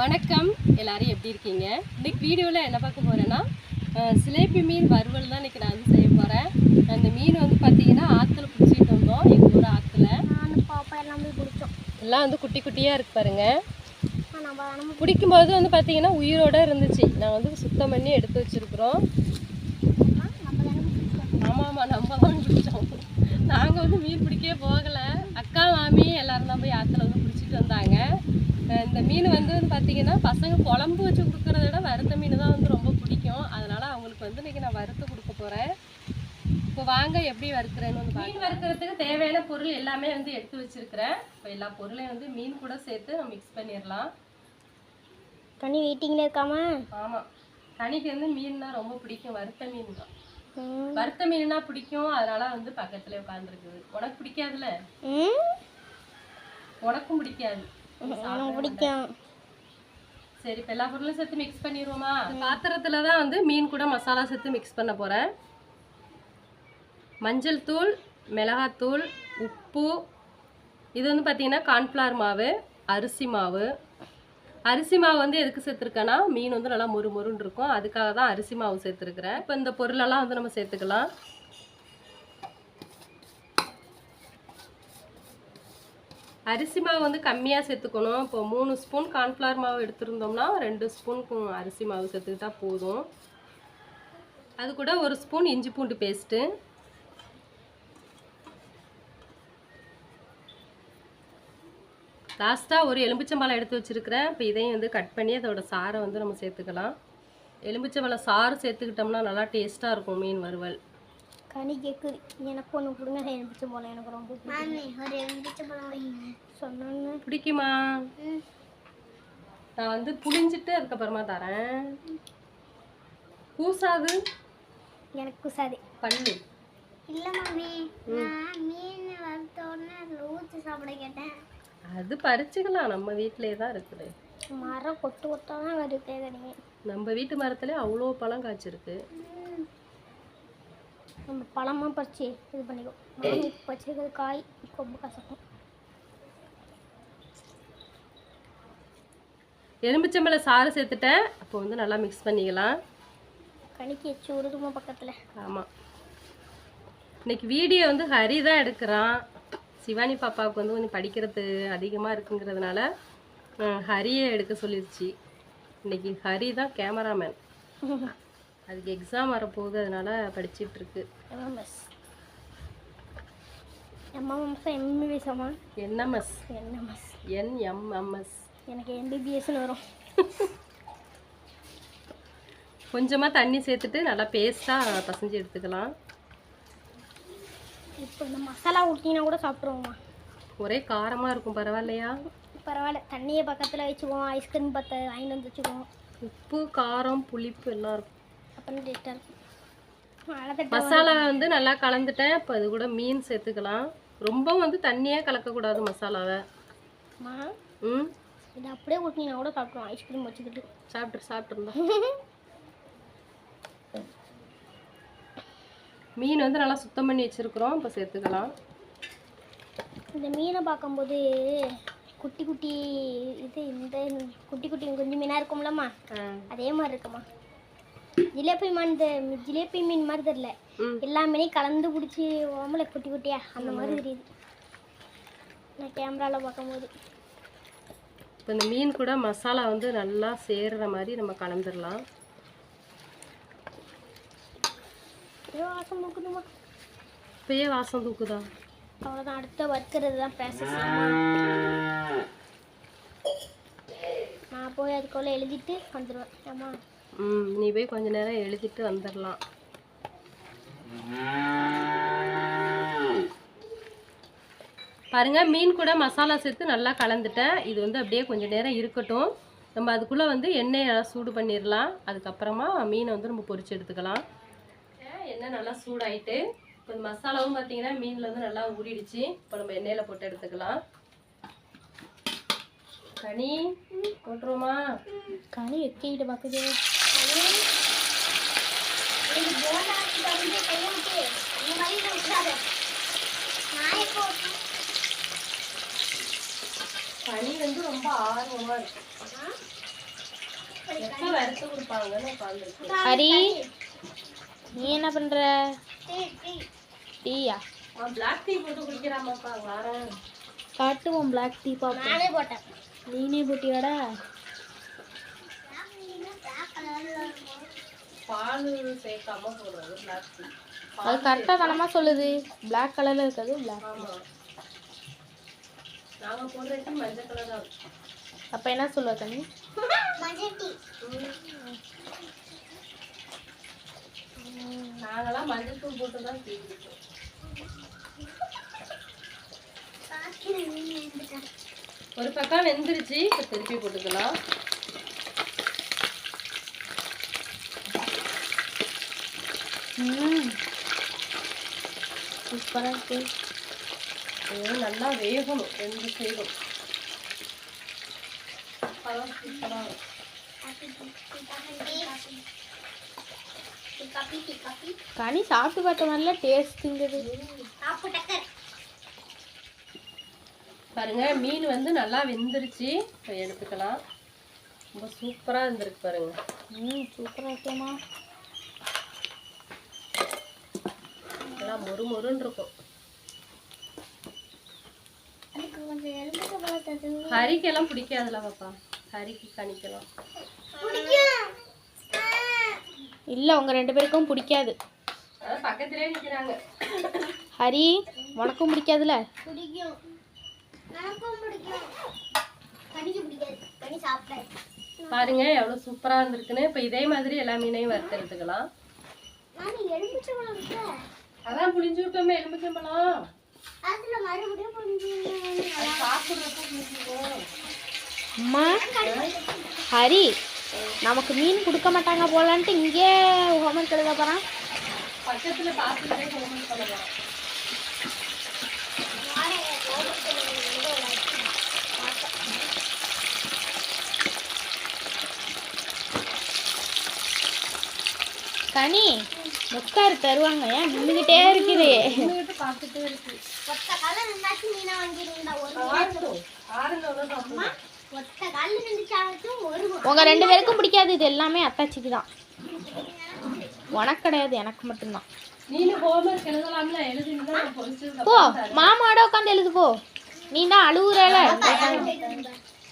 வணக்கம். எல்லாரும் எப்படி இருக்கீங்க? இன்னைக்கு வீடியோவில் என்ன பார்க்க போகிறேன்னா சிலேபி மீன் வறுவல் தான் இன்னைக்கு நான் வந்து செய்ய போகிறேன் அந்த மீன் வந்து பார்த்தீங்கன்னா ஆற்றுல பிடிச்சிட்டு வந்தோம். எங்கள் ஊர் ஆற்றுல பாப்பா எல்லாம் பிடிச்சோம். எல்லாம் வந்து குட்டி குட்டியாக இருக்கு பாருங்க. நம்ம நம்ம பிடிக்கும்போது வந்து பார்த்தீங்கன்னா உயிரோட இருந்துச்சு. நான் வந்து சுத்தம் பண்ணி எடுத்து வச்சிருக்கிறோம். ஆமாம் ஆமாம் நம்ம தான் பிடிச்சோம். நாங்கள் வந்து மீன் பிடிக்கவே போகலை அக்கா மாமி எல்லாரும் தான் போய் ஆற்றுல வந்து பிடிச்சிட்டு வந்தாங்க அஹ் இந்த மீன் வந்து பார்த்தீங்கன்னா பசங்க குழம்பு வச்சு கொடுக்குறத விட வறுத்த மீன் தான் வந்து ரொம்ப பிடிக்கும். அதனால அவங்களுக்கு வந்து இன்னைக்கு நான் வறுத்து கொடுக்க போகிறேன் இப்போ வாங்க எப்படி வறுக்கிறேன்னு வந்து மீன் வறுக்கிறதுக்கு தேவையான பொருள் எல்லாமே வந்து எடுத்து வச்சிருக்கிறேன். இப்போ எல்லா பொருளையும் வந்து மீன் கூட சேர்த்து நம்ம மிக்ஸ் பண்ணிடலாம். கனி வெயிட்டிங்கில் இருக்காம? ஆமாம் கனிக்கு வந்து மீன்னா ரொம்ப பிடிக்கும். வறுத்த மீன் தான். வறுத்த மீன்னா பிடிக்கும். அதனால வந்து பக்கத்துல உட்காந்துருக்குது உனக்கு பிடிக்காதுல்ல? ம். உனக்கும் பிடிக்காது. எனக்கு பிடிக்கும். சரி இப்போ எல்லா பொருளும் சேர்த்து மிக்ஸ் பண்ணிடுவோமா பாத்திரத்துல தான் வந்து மீன் கூட மசாலா சேர்த்து மிக்ஸ் பண்ண போறேன். மஞ்சள் தூள் மிளகாத்தூள் உப்பு. இது வந்து பார்த்தீங்கன்னா கார்ன்ஃப்ளவர் மாவு அரிசி மாவு. அரிசி மாவு வந்து எதுக்கு சேர்த்துருக்கேன்னா மீன் வந்து நல்லா மொறு மொறுன்னு இருக்கும். அதுக்காக தான் அரிசி மாவு சேர்த்துருக்குறேன். இப்போ இந்த பொருளெல்லாம் வந்து நம்ம சேர்த்துக்கலாம். அரிசி மாவு வந்து கம்மியாக சேர்த்துக்கணும். இப்போ மூணு ஸ்பூன் கார்ன்ஃப்ளவர் மாவு எடுத்திருந்தோம்னா ரெண்டு ஸ்பூன் அரிசி மாவு சேர்த்துக்கிட்டா போதும். அது கூட ஒரு ஸ்பூன் இஞ்சி பூண்டு பேஸ்ட்டு. லாஸ்ட்டாக ஒரு எலும்பிச்சம்பழம் எடுத்து வச்சுருக்கிறேன். இப்போ இதையும் வந்து கட் பண்ணி அதோட சாறை வந்து நம்ம சேர்த்துக்கலாம். எலும்பிச்சம்பழம் சாறு சேர்த்துக்கிட்டோம்னா நல்லா டேஸ்ட்டாக இருக்கும் மீன் வறுவல். கனி கேட்குது எனக்கு ஒன்று கொடுங்க. எலும்பிச்ச போல எனக்கு ரொம்ப பிடிக்கும். ஒரு எலும்பிச்ச பழம் சொன்னோன்னு. பிடிக்குமா? நான் வந்து புளிஞ்சிட்டு அதுக்கப்புறமா தரேன். கூசாது எனக்கு குசாது பல்லு. இல்லை மாமி நான் மீன் வறுத்த உடனே அதில் ஊற்றி சாப்பிட கேட்டேன். அது பறிச்சுக்கலாம். நம்ம வீட்டிலே தான் இருக்குது. மரம் கொட்டு கொட்டாக தான் வருது. நம்ம வீட்டு மரத்துல அவ்வளோ பழம் காய்ச்சிருக்கு. நம்ம பழமாக பறிச்சு இது பண்ணிக்கோ. மாமி பறிச்சிருக்கிறது காய் ரொம்ப கசக்கும் எலும்பிச்சம்பழம் சாறு சேர்த்துட்டேன். அப்போ வந்து நல்லா மிக்ஸ் பண்ணிக்கலாம். கனிக்கு எச்சு உருதுமா பக்கத்தில். ஆமாம் இன்னைக்கு வீடியோ வந்து ஹரி தான் எடுக்கிறான். சிவானி பாப்பாவுக்கு வந்து கொஞ்சம் படிக்கிறது அதிகமாக இருக்குங்கிறதுனால ஹரியை எடுக்க சொல்லிருச்சு. இன்னைக்கு ஹரி தான் கேமராமேன் அதுக்கு எக்ஸாம் வரப்போகுது அதனால படிச்சிட்டு இருக்கு எம்எம்எஸ் எம்எம்எஸ் எம்பிபிஎஸ் அம்மா? என்எம்எஸ் என்எம்எஸ் என்எம்எம்எஸ் எனக்கு எம்பிபிஎஸ்னு வரும். கொஞ்சமாக தண்ணி சேர்த்துட்டு நல்லா பேஸ்ட்டாக பசஞ்சு எடுத்துக்கலாம். இப்போ இந்த மசாலா ஊட்டினா கூட சாப்பிட்ருவோம்மா ஒரே காரமாக இருக்கும் பரவாயில்லையா? பரவாயில்ல. தண்ணியை பக்கத்தில் வச்சுக்குவோம் ஐஸ்கிரீம் பற்ற வாங்கிட்டு வந்து வச்சுக்குவோம். உப்பு காரம் புளிப்பு எல்லாம் இருக்கும். மசாலா வந்து நல்லா கலந்துட்டேன். இப்போ அது கூட மீன் சேர்த்துக்கலாம். ரொம்ப வந்து தண்ணியே கலக்கக்கூடாது மசாலாவை. ம் இதை அப்படியே ஊட்டினா கூட சாப்பிட்ருவோம் ஐஸ்கிரீம் வச்சுக்கிட்டு. சாப்பிட்டு சாப்பிட்ருந்தோம் மீன் வந்து நல்லா சுத்தம் பண்ணி வச்சுருக்குறோம். இப்போ சேர்த்துக்கலாம். இந்த மீனை பார்க்கும்போது குட்டி குட்டி இது இந்த குட்டி குட்டி குஞ்சு மீனாக இருக்கும்லம்மா. அதே மாதிரி இருக்குமா ஜிலேபி மீன் ஜிலேபி மீன் மாதிரி தெரியல. ம். எல்லா மீனையும் கலந்து பிடிச்சி ஓமலை குட்டி குட்டியா அந்த மாதிரி தெரியுது. நான் கேமராவில் பார்க்கும்போது. இப்போ இந்த மீன் கூட மசாலா வந்து நல்லா சேர்ற மாதிரி நம்ம கலந்துடலாம் வாசம் போக்குதுமா இப்பயே வாசம் தூக்குதா? அவ்வளோதான் அடுத்த வறுக்கிறது தான் ப்ராசஸ் நான் போய் அதுக்குள்ளே எழுதிட்டு வந்துடுவேன் ஆமா ம் நீ போய் கொஞ்ச நேரம் எழுதிட்டு வந்துடலாம் பாருங்க மீன் கூட மசாலா சேர்த்து நல்லா கலந்துட்டேன். இது வந்து அப்படியே கொஞ்சம் நேரம் இருக்கட்டும். நம்ம அதுக்குள்ளே வந்து எண்ணெயை நல்லா சூடு பண்ணிடலாம் அதுக்கப்புறமா மீனை வந்து நம்ம பொரிச்சு எடுத்துக்கலாம். எண்ணெய் நல்லா சூடாயிட்டு இப்போ இந்த மசாலாவும் பார்த்தீங்கன்னா மீனில் வந்து நல்லா ஊறிடுச்சு. இப்போ நம்ம எண்ணெயில் போட்டு எடுத்துக்கலாம். கனி போட்டுருவோமா? கனி வைக்கிட்டு பார்க்குது பனி வந்து ரொம்ப ஆர்வமாக இருக்கு. எப்போ வறுத்து கொடுப்பாங்கன்னு உட்காந்துருக்கு ஹரி நீ என்ன பண்ற? டீயா? பிளாக் டீ போட்டு குடிக்கிறாமாப்பா வரேன். காட்டுவோம் பிளாக் டீ பாப்போம். நானே போட்டேன். நீனே போட்டியாடா? பால் சேர்க்காம போடுறது பிளாக் டீ அது கரெக்டாக தானமா சொல்லுது. பிளாக் கலர்ல இருக்காது பிளாக் அப்ப என்ன சொல்லுவ தண்ணி மஞ்சள் டீ. நாங்களாம் மஞ்சள் தூள் போட்டு தான் டீ குடிப்போம். ஒரு பக்கம் வெந்துருச்சு இப்போ திருப்பி போட்டுக்கலாம். ம். சூப்பராக இருக்கு. இது நல்லா வேகணும் ரெண்டு சைடும் சூப்பராக கனி சாப்பிட்டு பார்த்த மாதிரில டேஸ்ட்டுங்கிறது பாருங்க மீன் வந்து நல்லா வெந்துருச்சு. இப்போ எடுத்துக்கலாம். ரொம்ப சூப்பராக இருந்திருக்கு பாருங்க. ம் சூப்பராக இருக்கேம்மா. நல்லா மொறு மொறுன்னு இருக்கும். ஹரிக்கெல்லாம் பிடிக்காதுல பாப்பா. ஹரிக்கு கணிக்கலாம். இல்லை உங்கள் ரெண்டு பேருக்கும் பிடிக்காது. அதான் பக்கத்திலே நிற்கிறாங்க ஹரி உனக்கும் பிடிக்காதுல பிடிக்கும். எனக்கும் பிடிக்கும். கனிக்கு பிடிக்காது. கனி சாப்பிடாது பாருங்க எவ்வளோ சூப்பராக இருந்திருக்குன்னு. இப்போ இதே மாதிரி எல்லா மீனையும் வறுத்து எடுத்துக்கலாம். அதான் புளிஞ்சு விட்டோமே எலுமிச்சம்பழம். அதுல மறுபடியும் புரிஞ்சு அது சாப்பிட்றப்ப புளிஞ்சுக்கும் அம்மா ஹரி நமக்கு மீன் கொடுக்க மாட்டாங்க போலான்ட்டு இங்கே ஹோம்ஒர்க் எழுத போகிறான் பக்கத்தில் ஹோம்ஒர்க் கனி உட்காரு தருவாங்க. ஏன் நின்றுக்கிட்டே இருக்குது? உங்கள் ரெண்டு பேருக்கும் பிடிக்காது. இது எல்லாமே அத்தாச்சிக்கு தான். உனக்கு கிடையாது எனக்கு மட்டும்தான். போ மாமாவோட உட்காந்து எழுது போ. நீ தான் அழுகுறல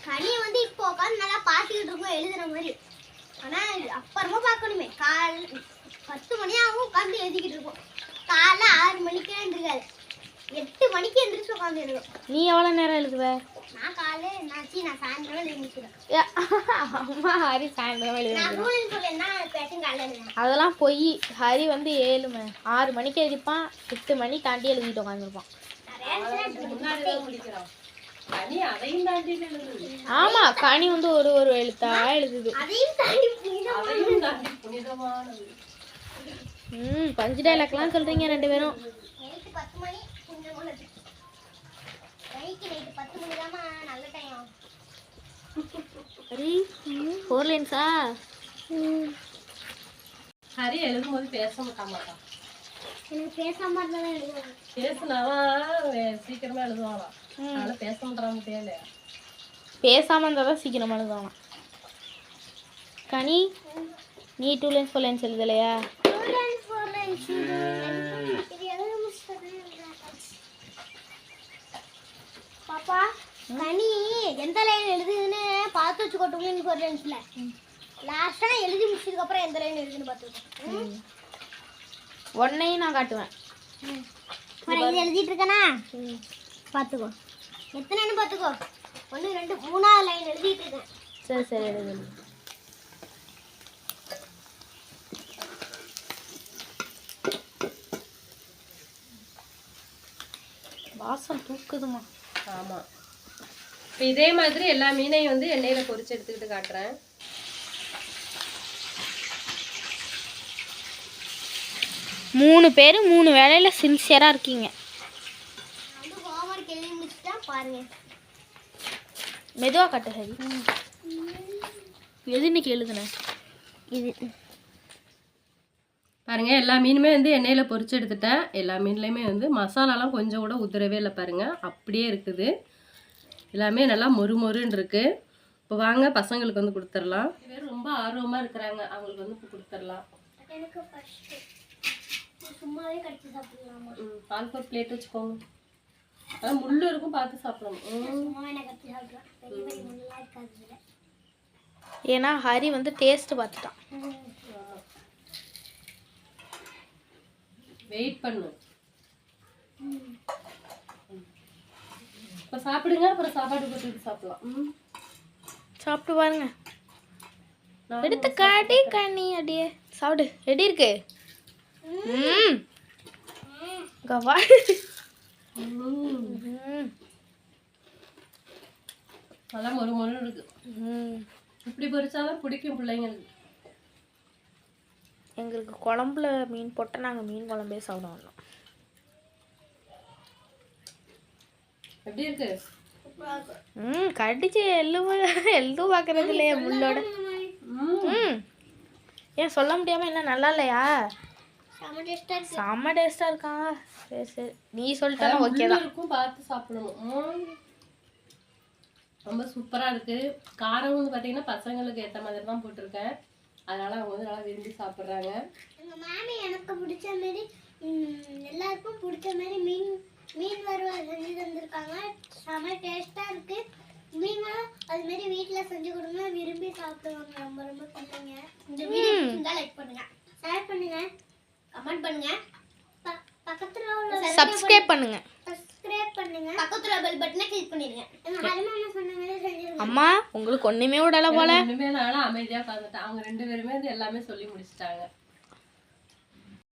கனி வந்து இப்போ உட்காந்து நல்லா பார்த்துக்கிட்டு இருக்கோம் எழுதுற மாதிரி. ஆனா அப்புறமா பார்க்கணுமே. கால் பத்து மணி ஆகும் உட்காந்து எழுதிக்கிட்டு இருக்கோம் காலைல ஆறு மணிக்கு எழுந்திருக்காது. எட்டு மணிக்கு எந்திரிச்சு உட்காந்து எழுதும் நீ எவ்வளோ நேரம் எழுதுவ? நான் காலைல என்னாச்சு? நான் சாயந்தரம் ஏ, அம்மா ஹரி சாயந்தரம் எழுதுவேன் அதெல்லாம் பொய் ஹரி வந்து ஏழு மணி ஆறு மணிக்கு எழுதிப்பான். எட்டு மணி தாண்டி எழுதிட்டு உட்காந்துருப்பான் ஆமா கனி வந்து ஒரு ஒரு எழுத்தா எழுதுது. ம் பஞ்சு டைலாக்லாம் சொல்றீங்க ரெண்டு பேரும். ஃபோர் லைன்ஸா ஹரி எழுதும்போது பேச மாட்டான் மாட்டான். எனக்கு பேசாம இருந்தாலும் எழுதுவேன் பேசுனாதான் சீக்கிரமா எழுதுவாங்களாம் அதனால பேச மாட்டான் இல்லையா பேசாம இருந்தால் தான் சீக்கிரமா எழுதுவாங்க கனி நீ டூ லைன்ஸ் ஃபோர் லைன்ஸ் எழுதலையா? பாப்பா கனி எந்த லைன் எழுதுதுன்னு பார்த்து வச்சுக்கோ டூ லைன் ஃபோர் லைன்ஸ்ல லாஸ்டா எழுதி முடிச்சதுக்கு அப்புறம் எந்த லைன் எழுதுன்னு பார்த்துக்கோ உன்னையும் நான் காட்டுவேன். இது எழுதிட்டு இருக்கனா பார்த்துக்கோ எத்தனைன்னு பார்த்துக்கோ ஒன்று ரெண்டு மூணாவது லைன் எழுதிட்டு இருக்கேன் சரி சரி எழுது. வாசம் தூக்குதுமா ஆமா. இப்போ இதே மாதிரி எல்லா மீனையும் வந்து எண்ணெயில பொரிச்சு எடுத்துக்கிட்டு காட்டுறேன். மூணு பேர் மூணு வேலையில சின்சியரா இருக்கீங்க. வந்து ஹோம்ஒர்க் எழுதி முடிச்சுட்டா பாருங்க மெதுவா காட்டு ஹரி. எது இன்னைக்கு எழுதுன? இது. பாருங்க எல்லா மீனுமே வந்து எண்ணெயில பொரிச்சு எடுத்துட்டேன். எல்லா மீன்லையுமே வந்து மசாலாலாம் கொஞ்சம் கூட உதிரவே இல்லை பாருங்க. அப்படியே இருக்குது. எல்லாமே நல்லா மொறு மொறுன்னு இருக்கு. இப்போ வாங்க பசங்களுக்கு வந்து கொடுத்துடலாம். இது ரொம்ப ரொம்ப ஆர்வமா இருக்கிறாங்க. அவங்களுக்கு வந்து இப்போ கொடுத்துடலாம். எனக்கு ஃபர்ஸ்ட் சும்மாவே கடிச்சு சாப்பிடலாமா? பால் ஒரு பிளேட் வச்சுக்கோங்க. அதான் முள்ளு இருக்கும் பார்த்து சாப்பிடணும். ம். சும்மாவே நான் கடிச்சு சாப்பிடலாம் பெரிய பெரிய முள்ளெல்லாம் இருக்காது இதுல. ஏன்னா ஹரி வந்து டேஸ்ட் பார்த்துட்டான். வெயிட் பண்ணு. இப்போ சாப்பிடுங்க அப்புறம் சாப்பாடு போட்டுட்டு சாப்பிடலாம். ம். சாப்பிட்டு பாருங்க. எடுத்து காட்டி கண்ணி அப்படியே சாப்பிடு. எப்படி இருக்கு? ம். கவா ம் ம். நல்லா மொறு மொறு இருக்கு. இப்படி பொரிச்சாதான் பிடிக்கும் பிள்ளைங்களுக்கு. எங்களுக்கு குழம்புல மீன் போட்டால் நாங்கள் மீன் குழம்பே சாப்பிட வந்தோம் எப்படி இருக்கு? ம் கடிச்சு எள்ளும் எள்ளும் பார்க்கறது இல்லையா முள்ளோட. ம். ஏன் சொல்ல முடியாமல் என்ன நல்லா இல்லையா? செம்ம டேஸ்டா இருக்கு. செம்ம டேஸ்ட்டாக இருக்கா? சரி சரி. நீ சொல்லிட்டாலும் ஓகே தான். இருக்கும் பார்த்து சாப்பிடணும். ரொம்ப சூப்பரா இருக்கு. காரம் வந்து பாத்தீங்கன்னா பசங்களுக்கு ஏத்த மாதிரி தான் போட்டிருக்கேன். அதனால அவங்க வந்து நல்லா விரும்பி சாப்பிடுறாங்க. எங்க மாமி எனக்கு பிடிச்ச மாதிரி எல்லாருக்கும் பிடிச்ச மாதிரி மீன் மீன் வறுவல் செஞ்சு தந்திருக்காங்க. செம டேஸ்டா இருக்கு. நீங்களும் அது மாதிரி வீட்ல செஞ்சு கொடுங்க. விரும்பி சாப்பிடுவாங்க. ரொம்ப ரொம்ப பிடிக்குங்க இந்த வீடியோ பிடிச்சிருந்தா லைக் பண்ணுங்க. ஷேர் பண்ணுங்க. கமெண்ட் பண்ணுங்க. பக்கத்துல உள்ள சப்ஸ்கிரைப் பண்ணுங்க. சப்ஸ்கிரைப் பண்ணுங்க. பக்கத்துல பெல் பட்டனை கிளிக் பண்ணிடுங்க அம்மா உங்களுக்கு ஒன்றுமே விடலை போல. ஒண்ணுமே நானும் அமைதியா உட்காந்துட்டேன் அவங்க ரெண்டு பேருமே இது எல்லாமே சொல்லி முடிச்சிட்டாங்க.